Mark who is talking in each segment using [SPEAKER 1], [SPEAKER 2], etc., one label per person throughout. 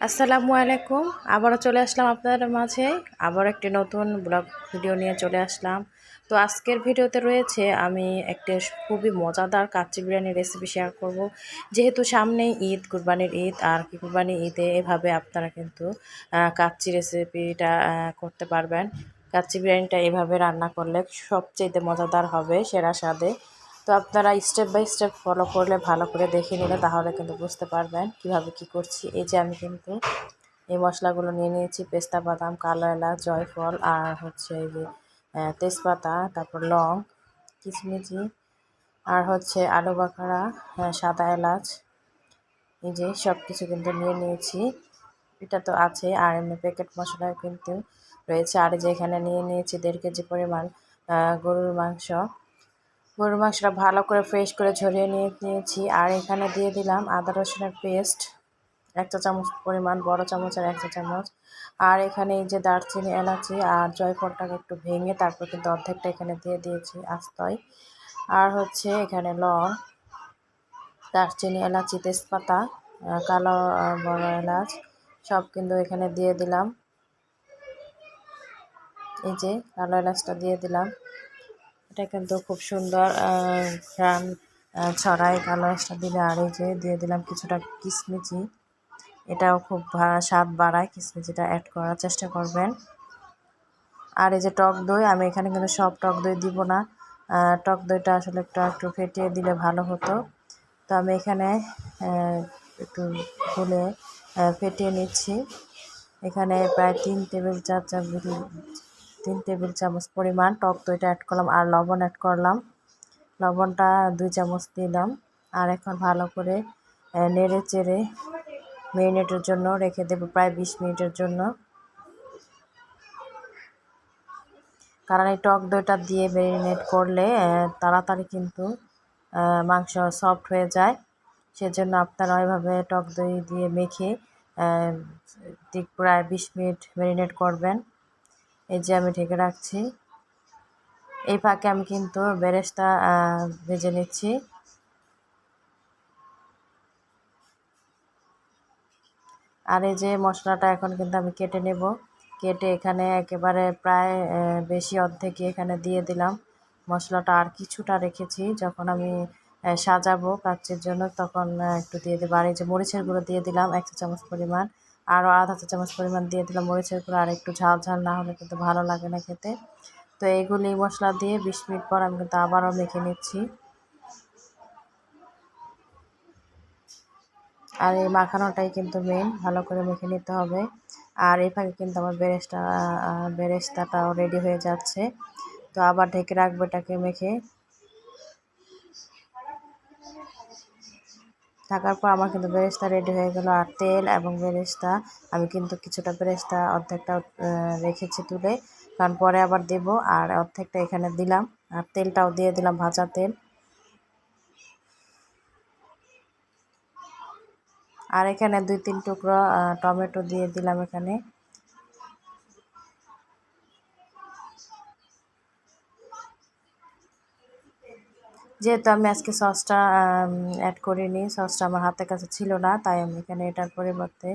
[SPEAKER 1] আসসালামু আলাইকুম। আবারও চলে আসলাম আপনাদের মাঝে। আবার একটি নতুন ব্লগ ভিডিও নিয়ে চলে আসলাম। তো আজকের ভিডিওতে রয়েছে, আমি একটি খুবই মজাদার কাচ্চি বিরিয়ানির রেসিপি শেয়ার করব। যেহেতু সামনেই ঈদ, কুরবানির ঈদ, আর কি কুরবানি ঈদে এভাবে আপনারা কিন্তু কাচ্চি রেসিপিটা করতে পারবেন। কাচ্চি বিরিয়ানিটা এভাবে রান্না করলে সবচেয়ে মজাদার হবে সেরা স্বাদে। তো আপনারা স্টেপ বাই স্টেপ ফলো করলে ভালো করে দেখে নিলে তাহলে কিন্তু বুঝতে পারবেন কীভাবে কি করছি। এই যে আমি কিন্তু এই মশলাগুলো নিয়ে নিয়েছি, পেস্তা বাদাম, কালো এলাচ, জয়ফল আর হচ্ছে এই যে তেজপাতা, তারপর লং কিচমিচি আর হচ্ছে আলু বাখারা সাদা এলাচ, এই যে সব কিছু কিন্তু নিয়ে নিয়েছি। এটা তো আছে, আর এমনি প্যাকেট মশলা কিন্তু রয়েছে। আর যে এখানে নিয়ে নিয়েছি দেড় কেজি পরিমাণ গরুর মাংস। গরুর মাংসটা ভালো করে ফ্রেশ করে ঝরিয়ে নিয়ে নিয়েছি। আর এখানে দিয়ে দিলাম আদা রসুনের পেস্ট একটা চামচ পরিমাণ, বড় চামচ আর একটা চামচ। আর এখানে এই যে দারচিনি, এলাচি আর জয়ফলটাকে একটু ভেঙে তারপর কিন্তু অর্ধেকটা এখানে দিয়ে দিয়েছি আস্তয় আর হচ্ছে এখানে লং, দারচিনি, এলাচি, তেজপাতা কালো বড় এলাচ সব কিন্তু এখানে দিয়ে দিলাম। এই যে কালো এলাচটা দিয়ে দিলাম। এটা কিন্তু খুব সুন্দর ঘ্রাণ ছড়াই, কালো একটা দিলে আর এই যে দিয়ে দিলাম কিছুটা কিশমিচি এটাও খুব স্বাদ বাড়ায় কিসমিচিটা অ্যাড করার চেষ্টা করবেন। আর এই যে টক দই, আমি এখানে কিন্তু সব টক দই দিব না। টক দইটা আসলে একটু একটু ফেটিয়ে দিলে ভালো হতো। তো আমি এখানে একটু ফুলে ফেটিয়ে নিচ্ছি। এখানে প্রায় তিন টেবিল চার চামচ তিন টেবিল চামচ পরিমাণ টক দইটা অ্যাড করলাম আর লবণ অ্যাড করলাম। লবণটা দুই চামচ দিলাম আর এখন ভালো করে নেড়ে চেড়ে মিনিটের জন্য রেখে দেবো প্রায় বিশ মিনিটের জন্য। কারণ এই টক দইটা দিয়ে ম্যারিনেট করলে তাড়াতাড়ি কিন্তু মাংস সফট হয়ে যায়। সেজন্য আপনারা ওইভাবে টক দই দিয়ে মেখে ঠিক প্রায় বিশ মিনিট ম্যারিনেট করবেন। এই যে আমি ঢেকে রাখছি। এই ফাঁকে আমি কিন্তু বেরেস্তা ভেজে নিচ্ছি। আর এই যে মশলাটা এখন কিন্তু আমি কেটে নেব। কেটে এখানে একেবারে প্রায় বেশি অর্ধেকই এখানে দিয়ে দিলাম। মশলাটা আর কিছুটা রেখেছি। যখন আমি সাজাবো কাচ্চির জন্য, তখন একটু দিয়ে দেবো। আর এই যে মরিচের গুঁড়ো দিয়ে দিলাম, এক চামচ পরিমাণ। আরও আধা চা চামচ পরিমাণ দিয়ে দিলাম মরিচের গুঁড়ো, আর একটু ঝাল ঝাল না হলে কিন্তু ভালো লাগে না খেতে। তো এইগুলি মশলা দিয়ে বিশ মিনিট পর আমি কিন্তু আবারও মেখে নিচ্ছি। আর এই মাখানোটাই কিন্তু মেন ভালো করে মেখে নিতে হবে। আর এই ফাঁকে কিন্তু আমার বেরেস্তা বেরেস্তাটাও রেডি হয়ে যাচ্ছে। তো আবার ঢেকে রাখব এটাকে মেখে। থাকার পর আমার কিন্তু বেরেস্তা রেডি হয়ে গেল আর তেল এবং বেরেস্তা। আমি কিন্তু কিছুটা বেরেস্তা অর্ধেকটা রেখেছি তুলে। কারণ পরে আবার দেব আর অর্ধেকটা এখানে দিলাম। আর তেলটাও দিয়ে দিলাম, ভাজা তেল। আর এখানে দুই তিন টুকরো টমেটো দিয়ে দিলাম এখানে। যেহেতু আমি আজকে সসটা অ্যাড করিনি, সসটা আমার হাতের কাছে ছিল না, তাই আমি এখানে এটার পরিবর্তে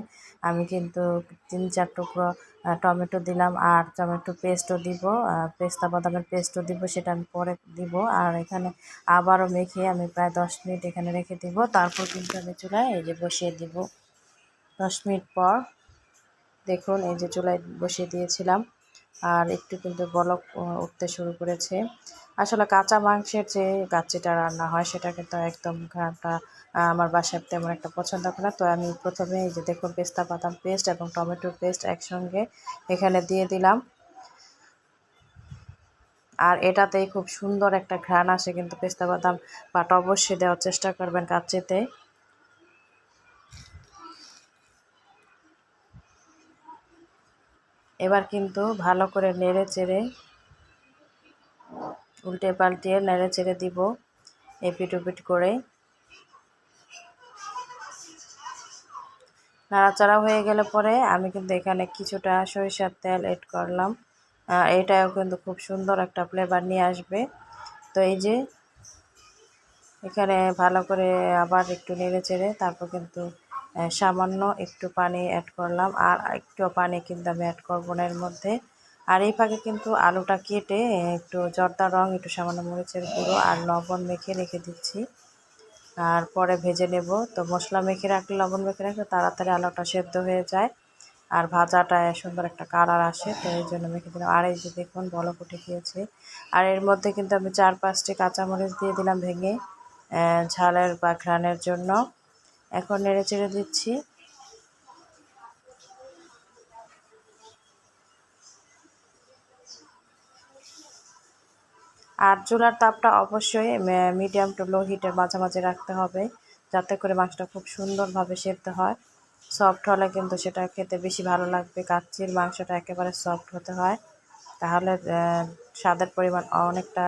[SPEAKER 1] আমি কিন্তু তিন চার টুকরো টমেটো দিলাম আর টমেটো পেস্টও দিব পেস্তা বাদামের পেস্টও দিব, সেটা আমি পরে দিব। আর এখানে আবারও মেখে আমি প্রায় দশ মিনিট এখানে রেখে দিব। তারপর কিন্তু আমি চুলায় এই যে বসিয়ে দিব। দশ মিনিট পর দেখুন এই যে চুলায় বসিয়ে দিয়েছিলাম। আর একটু কিন্তু বলক উঠতে শুরু করেছে। আসলে কাঁচা মাংসের যে কাচ্চিটা রান্না হয়, সেটা কিন্তু একদম ঘাটা আমার বাসায় তেমন একটা পছন্দ করে না। তো আমি প্রথমে এই যে দেখুন, পেস্তা, বাদাম পেস্ট এবং টমেটোর পেস্ট একসঙ্গে এখানে দিয়ে দিলাম। আর এটাতেই খুব সুন্দর একটা ঘ্রাণ আসে কিন্তু পেস্তা, বাদাম বাটা অবশ্যই দেওয়ার চেষ্টা করবেন কাচ্চিতে এবার কিন্তু ভালো করে নেড়ে চেড়ে উল্টে পাল্টিয়ে নেড়ে চেড়ে দিব এপিট ওপিট করে। নাড়াচাড়া হয়ে গেলে পরে আমি কিন্তু এখানে কিছুটা সরিষার তেল এড করলাম। এটাও কিন্তু খুব সুন্দর একটা ফ্লেভার নিয়ে আসবে। তো এই যে, এখানে ভালো করে আবার একটু নেড়ে চেড়ে তারপর কিন্তু সামান্য একটু পানি অ্যাড করলাম। আর একটু পানি কিন্তু আমি অ্যাড করব না এর মধ্যে। আর এই ফাঁকে কিন্তু আলুটা কেটে একটু জর্দা রং, একটু সামান্য মরিচের গুঁড়ো আর লবণ মেখে রেখে দিচ্ছি। আর পরে ভেজে নেব। তো মশলা মেখে রাখলে, লবণ মেখে রাখলে তাড়াতাড়ি আলুটা সেদ্ধ হয়ে যায়। আর ভাজাটা সুন্দর একটা কালার আসে, তো এই জন্য মেখে দিলাম। আর এই যে দেখুন, বলক উঠে গিয়েছে। আর এর মধ্যে কিন্তু আমি চার পাঁচটি কাঁচামরিচ দিয়ে দিলাম ভেঙে ঝালের বা ঘ্রাণের জন্য। এখন নেড়ে চেড়ে দিচ্ছি। আর চুলার তাপটা অবশ্যই মিডিয়াম টু লো হিটের মাঝামাঝি রাখতে হবে, যাতে করে মাংসটা খুব সুন্দরভাবে সেদ্ধ হয়। সফট হলে কিন্তু সেটা খেতে বেশি ভালো লাগবে। কাচ্চির মাংসটা একেবারে সফট হতে হয়। তাহলে স্বাদের পরিমাণ অনেকটা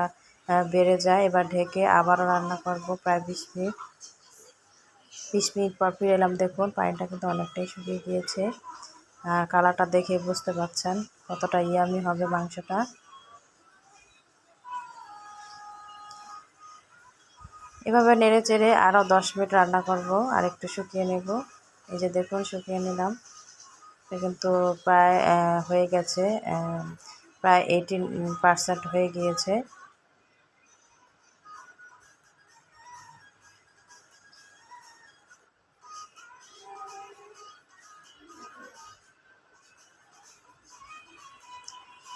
[SPEAKER 1] বেড়ে যায়। এবার ঢেকে আবারও রান্না করব প্রায় বিশ মিনিট। বিশ মিনিট পর ফিরে এলাম, দেখুন পানিটা কিন্তু অনেকটাই শুকিয়ে গিয়েছে। আর কালারটা দেখে বুঝতে পারছেন কতটা ইয়ামি হবে মাংসটা। এভাবে নেড়ে চেড়ে আরও দশ মিনিট রান্না করব আর একটু শুকিয়ে নেব। এই যে দেখুন, শুকিয়ে নিলাম। কিন্তু প্রায় হয়ে গেছে প্রায় এইটিন পার্সেন্ট হয়ে গিয়েছে।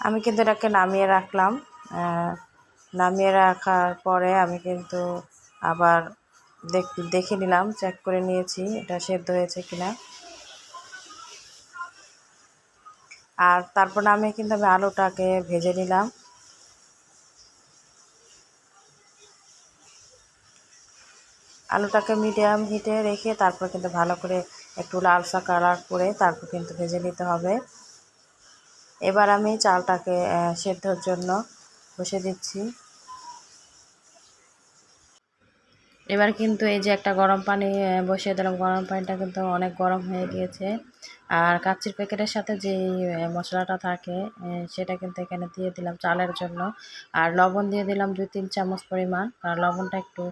[SPEAKER 1] আমি কিন্তু এটাকে নামিয়ে রাখলাম। নামিয়ে রাখার পরে আমি কিন্তু আবার দেখ নিলাম চেক করে নিয়েছি এটা সেদ্ধ হয়েছে কিনা। আর তারপর আমি কিন্তু আমি আলুটাকে ভেজে নিলাম। আলুটাকে মিডিয়াম হিটে রেখে তারপর কিন্তু ভালো করে একটু লালসা কালার করে তারপর কিন্তু ভেজে নিতে হবে। এবার আমি চালটাকে সেদ্ধর জন্য বসে দিচ্ছি। এবার কিন্তু এই যে একটা গরম পানি বসিয়ে দিলাম। গরম পানিটা কিন্তু অনেক গরম হয়ে গিয়েছে। আর কাচ্চির প্যাকেটের সাথে যে মশলাটা থাকে সেটা কিন্তু এখানে দিয়ে দিলাম চালের জন্য। আর লবণ দিয়ে দিলাম দুই তিন চামচ পরিমাণ। কারণ লবণটা একটু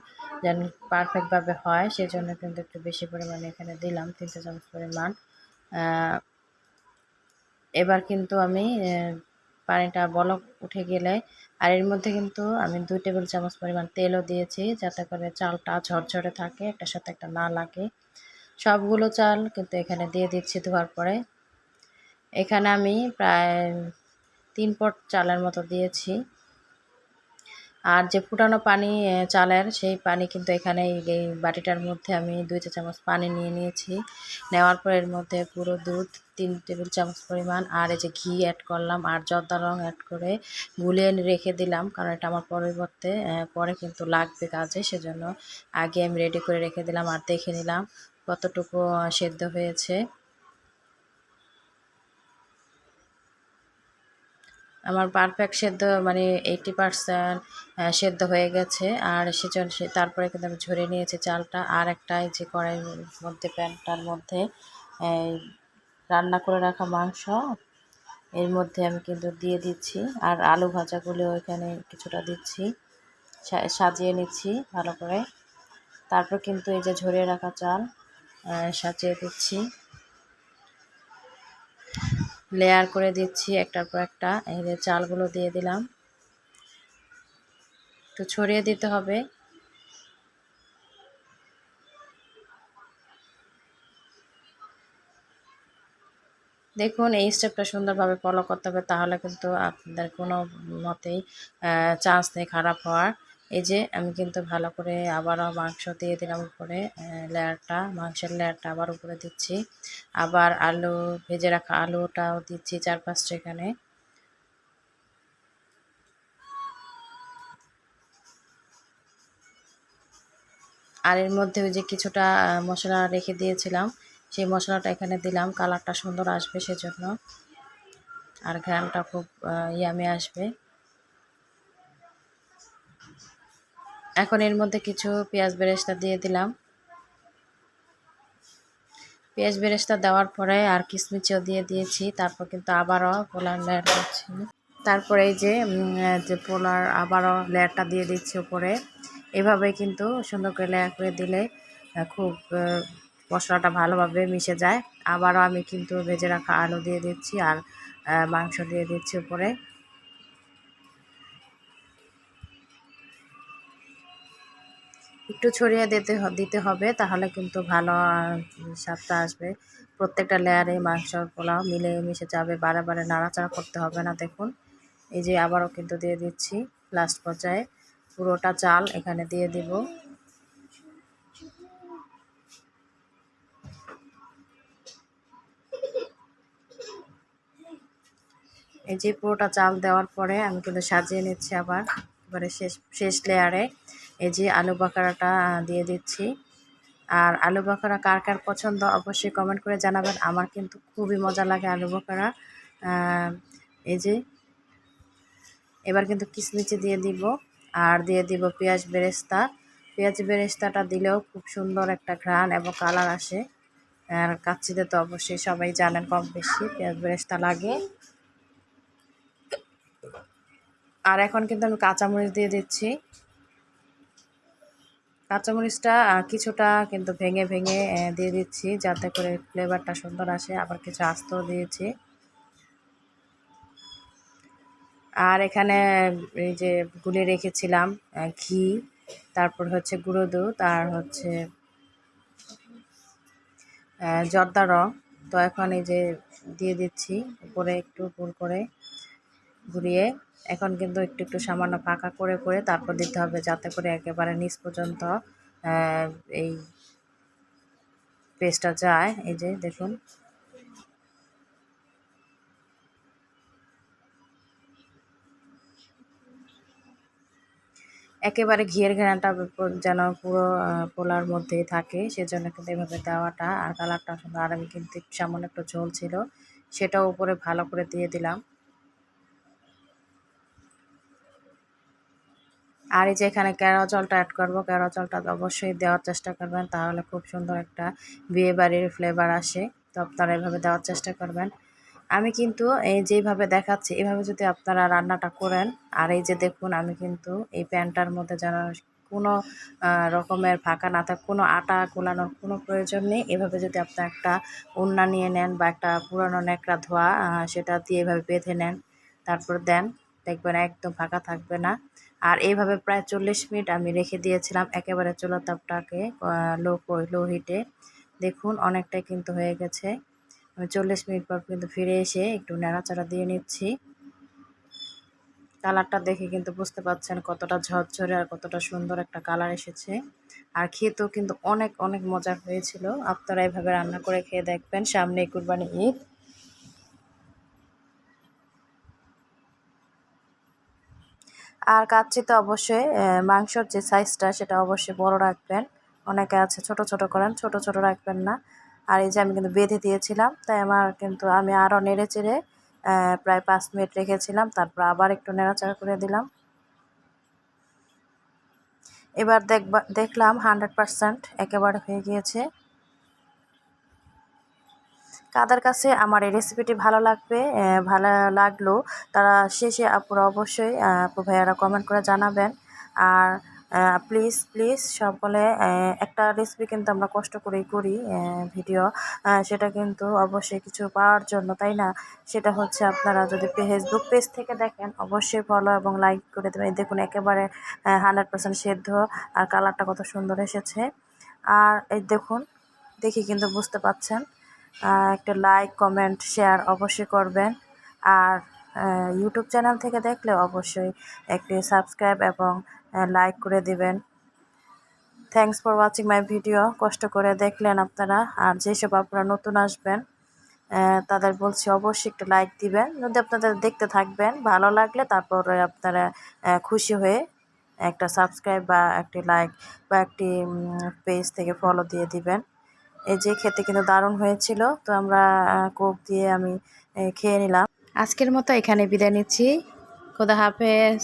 [SPEAKER 1] যেন পারফেক্টভাবে হয়, সেজন্য কিন্তু একটু বেশি পরিমাণে এখানে দিলাম তিন চামচ পরিমাণ। এবার কিন্তু আমি পানিটা বলক উঠে গেলে, আর এর মধ্যে কিন্তু আমি দুই টেবিল চামচ পরিমাণ তেলও দিয়েছি, যাতে করে চালটা ঝরঝরে থাকে, একটার সাথে একটা না লাগে। সবগুলো চাল কিন্তু এখানে দিয়ে দিচ্ছি ধোয়ার পরে। এখানে আমি প্রায় তিন পট চালের মতো দিয়েছি। আর যে ফুটানো পানি চালের, সেই পানি কিন্তু এখানে এই বাটিটার মধ্যে আমি দুই চা চামচ পানি নিয়ে নিয়েছি। নেওয়ার পর এর মধ্যে পুরো দুধ, তিন টেবিল চামচ পরিমাণ, আর এই যে ঘি অ্যাড করলাম, আর জর্দা রং অ্যাড করে গুলিয়ে রেখে দিলাম, কারণ এটা আমার পরিবর্তে পরে কিন্তু লাগবে কাজে, সেজন্য আগে আমি রেডি করে রেখে দিলাম, আর দেখে নিলাম কতটুকু সেদ্ধ হয়েছে। আমার পারফেক্ট সেদ্ধ মানে এইটি পারসেন্ট সেদ্ধ হয়ে গেছে। আর সেজন্য সে তারপরে কিন্তু আমি ঝরিয়ে নিয়েছি চালটা। আর একটা এই যে কড়াইয়ের মধ্যে, প্যানটার মধ্যে রান্না করে রাখা মাংস, এর মধ্যে আমি কিন্তু দিয়ে দিচ্ছি। আর আলু ভাজাগুলো এখানে কিছুটা দিচ্ছি সাজিয়ে নিচ্ছি ভালো করে। তারপর কিন্তু এই যে ঝরিয়ে রাখা চাল সাজিয়ে দিচ্ছি। লেয়ার করে দিচ্ছি একটার পর একটা। এই যে চালগুলো দিয়ে দিলাম। একটু ছড়িয়ে দিতে হবে। দেখুন, এই স্টেপটা সুন্দরভাবে ফলো করতে হবে, তাহলে কিন্তু আপনাদের কোনো মতেই চান্স নেই খারাপ হওয়ার। এই যে আমি কিন্তু ভালো করে আবারও মাংস দিয়ে দিলাম উপরে লেয়ারটা, মাংসের লেয়ারটা আবার উপরে দিচ্ছি। আবার আলু, ভেজে রাখা আলুটাও দিচ্ছি চার পাঁচটা এখানে। আর এর মধ্যে ওই যে কিছুটা মশলা রেখে দিয়েছিলাম, সেই মশলাটা এখানে দিলাম, কালারটা সুন্দর আসবে সেজন্য। আর ঘ্রানটা খুব ইয়ামে আসবে। এখন এর মধ্যে কিছু পেঁয়াজ বেরেস্তা দিয়ে দিলাম। পেঁয়াজ বেরেস্তা দেওয়ার পরে আর কিশমিচও দিয়ে দিয়েছি, তারপর কিন্তু আবারও পোলার লেয়ার করছি। তারপরে এই যে যে পোলার আবারও লেয়ারটা দিয়ে দিচ্ছি উপরে, এভাবে কিন্তু সুন্দর করে লেয়ার করে দিলে খুব মশলাটা ভালোভাবে মিশে যায়। আবারও আমি কিন্তু ভেজে রাখা আলু দিয়ে দিচ্ছি আর মাংস দিয়ে দিচ্ছি উপরে। একটু ছড়িয়ে দিতে দিতে হবে, তাহলে কিন্তু ভালো স্বাদটা আসবে। প্রত্যেকটা লেয়ারে মাংস, পোলাও মিলে মিশে যাবে বারে বারে নাড়াচাড়া করতে হবে না, দেখুন। এই যে আবারও কিন্তু দিয়ে দিচ্ছি লাস্ট পর্যায়ে পুরোটা চাল এখানে দিয়ে দিব। এই যে পুরোটা চাল দেওয়ার পরে আমি কিন্তু সাজিয়ে নিচ্ছি আবার, এবারে শেষ শেষ লেয়ারে এই যে আলু বাখারাটা দিয়ে দিচ্ছি। আর আলু বাখারা কার কার পছন্দ অবশ্যই কমেন্ট করে জানাবেন। আমার কিন্তু খুবই মজা লাগে আলু বাখারা এই যে, এবার কিন্তু কিচমিচি দিয়ে দিব। আর দিয়ে দিব পেঁয়াজ বেরেস্তা। পেঁয়াজ বেরেস্তাটা দিলেও খুব সুন্দর একটা ঘ্রাণ এবং কালার আসে। আর কাচ্চিতে তো অবশ্যই সবাই জানেন কম বেশি পেঁয়াজ বেরেস্তা লাগে। আর এখন কিন্তু আমি কাঁচামরিচ দিয়ে দিচ্ছি। কাঁচামরিচটা কিছুটা কিন্তু ভেঙে ভেঙে দিয়ে দিচ্ছি যাতে করে ফ্লেভারটা সুন্দর আসে। আবার কিছু আস্তও দিয়েছি। আর এখানে, এই যে গুলে রেখেছিলাম ঘি, তারপর হচ্ছে গুঁড়ো দুধ, আর হচ্ছে জর্দা রং। তো এখন এই যে দিয়ে দিচ্ছি, উপরে একটু পুর করে ঘুরিয়ে এখন কিন্তু একটু একটু সামান্য ফাঁকা করে করে তারপর দিতে হবে যাতে করে একেবারে নিচ পর্যন্ত এই পেস্টটা যায়। এই যে দেখুন। একেবারে ঘিয়ের ঘেরাটা যেন পুরো পোলার মধ্যেই থাকে, সেজন্য কিন্তু এভাবে দেওয়াটা আর কালারটা আর আমি কিন্তু সামান্য একটু ঝোল ছিল, সেটাও উপরে ভালো করে দিয়ে দিলাম। আর এই যে এখানে কেওড়া জলটা অ্যাড করব কেওড়া জলটা অবশ্যই দেওয়ার চেষ্টা করবেন, তাহলে খুব সুন্দর একটা বিয়ে বাড়ির ফ্লেভার আসে। তো আপনারা এভাবে দেওয়ার চেষ্টা করবেন। আমি কিন্তু এই যেভাবে দেখাচ্ছি, এভাবে যদি আপনারা রান্নাটা করেন, আর এই যে দেখুন, আমি কিন্তু এই প্যানটার মধ্যে যেন কোনো রকমের ফাঁকা না থাকে, কোনো আটা গোলানোর কোনো প্রয়োজন নেই। এভাবে যদি আপনি একটা উন্না নিয়ে নেন বা একটা পুরানো ন্যাকড়া ধোয়া সেটা দিয়ে এভাবে বেঁধে নেন, তারপর দেন, দেখবেন একদম ফাঁকা থাকবে না। আর এইভাবে প্রায় চল্লিশ মিনিট আমি রেখে দিয়েছিলাম একেবারে চুলার তাপটাকে লো লো হিটে। দেখুন, অনেকটাই কিন্তু হয়ে গেছে। আমি চল্লিশ মিনিট পর কিন্তু ফিরে এসে একটু নাড়াচাড়া দিয়ে নিচ্ছি। কালারটা দেখে কিন্তু বুঝতে পারছেন কতটা ঝরঝরে আর কতটা সুন্দর একটা কালার এসেছে। আর খেতেও কিন্তু অনেক অনেক মজার হয়েছিল। আপনারা এভাবে রান্না করে খেয়ে দেখবেন। সামনে কুরবানি ঈদ। আর কাচ্চিতে অবশ্যই মাংসর যে সাইজটা সেটা অবশ্যই বড় রাখবেন। অনেকে আছে ছোট ছোট করেন, ছোট ছোট রাখবেন না। আর এই যে আমি কিন্তু বেঁধে দিয়েছিলাম, তাই আমার কিন্তু আমি আরও নেড়ে চেড়ে প্রায় পাঁচ মিনিট রেখেছিলাম, তারপর আবার একটু নেড়াচাড়া করে দিলাম। এবার দেখবা, দেখলাম হান্ড্রেড পারসেন্ট একেবারে হয়ে গিয়েছে। কাদের কাছে আমার এই রেসিপিটি ভালো লাগবে ভালো লাগল, তারা শেষে আপুরা অবশ্যই আপু ভাইয়ারা কমেন্ট করে জানাবেন। আর প্লিজ প্লিজ সকলে একটা রেসিপি কিন্তু আমরা কষ্ট করেই করি ভিডিও সেটা কিন্তু অবশ্যই কিছু পাওয়ার জন্য, তাই না? সেটা হচ্ছে আপনারা যদি ফেসবুক পেজ থেকে দেখেন, অবশ্যই ফলো এবং লাইক করে দেবেন। দেখুন একেবারে হান্ড্রেড পার্সেন্ট সেদ্ধ আর কালারটা কত সুন্দর এসেছে। আর এই দেখুন, দেখি কিন্তু বুঝতে পাচ্ছেন। একটা লাইক কমেন্ট শেয়ার অবশ্যই করবেন। আর ইউটিউব চ্যানেল থেকে দেখলে অবশ্যই একটি সাবস্ক্রাইব এবং লাইক করে দিবেন। Thanks for watching my video কষ্ট করে দেখলেন আপনারা। আর যেসব আপনারা নতুন আসবেন তাদের বলছি অবশ্যই একটু লাইক দিবেন। যদি আপনাদের দেখতে থাকবেন, ভালো লাগলে তারপরে আপনারা খুশি হয়ে একটা সাবস্ক্রাইব বা একটি লাইক বা একটি পেজ থেকে ফলো দিয়ে দিবেন। এই যে খেতে কিন্তু দারুণ হয়েছিল। তো আমরা কোক দিয়ে আমি খেয়ে নিলাম। আজকের মতো এখানে বিদায় নিচ্ছি। খোদা হাফেজ।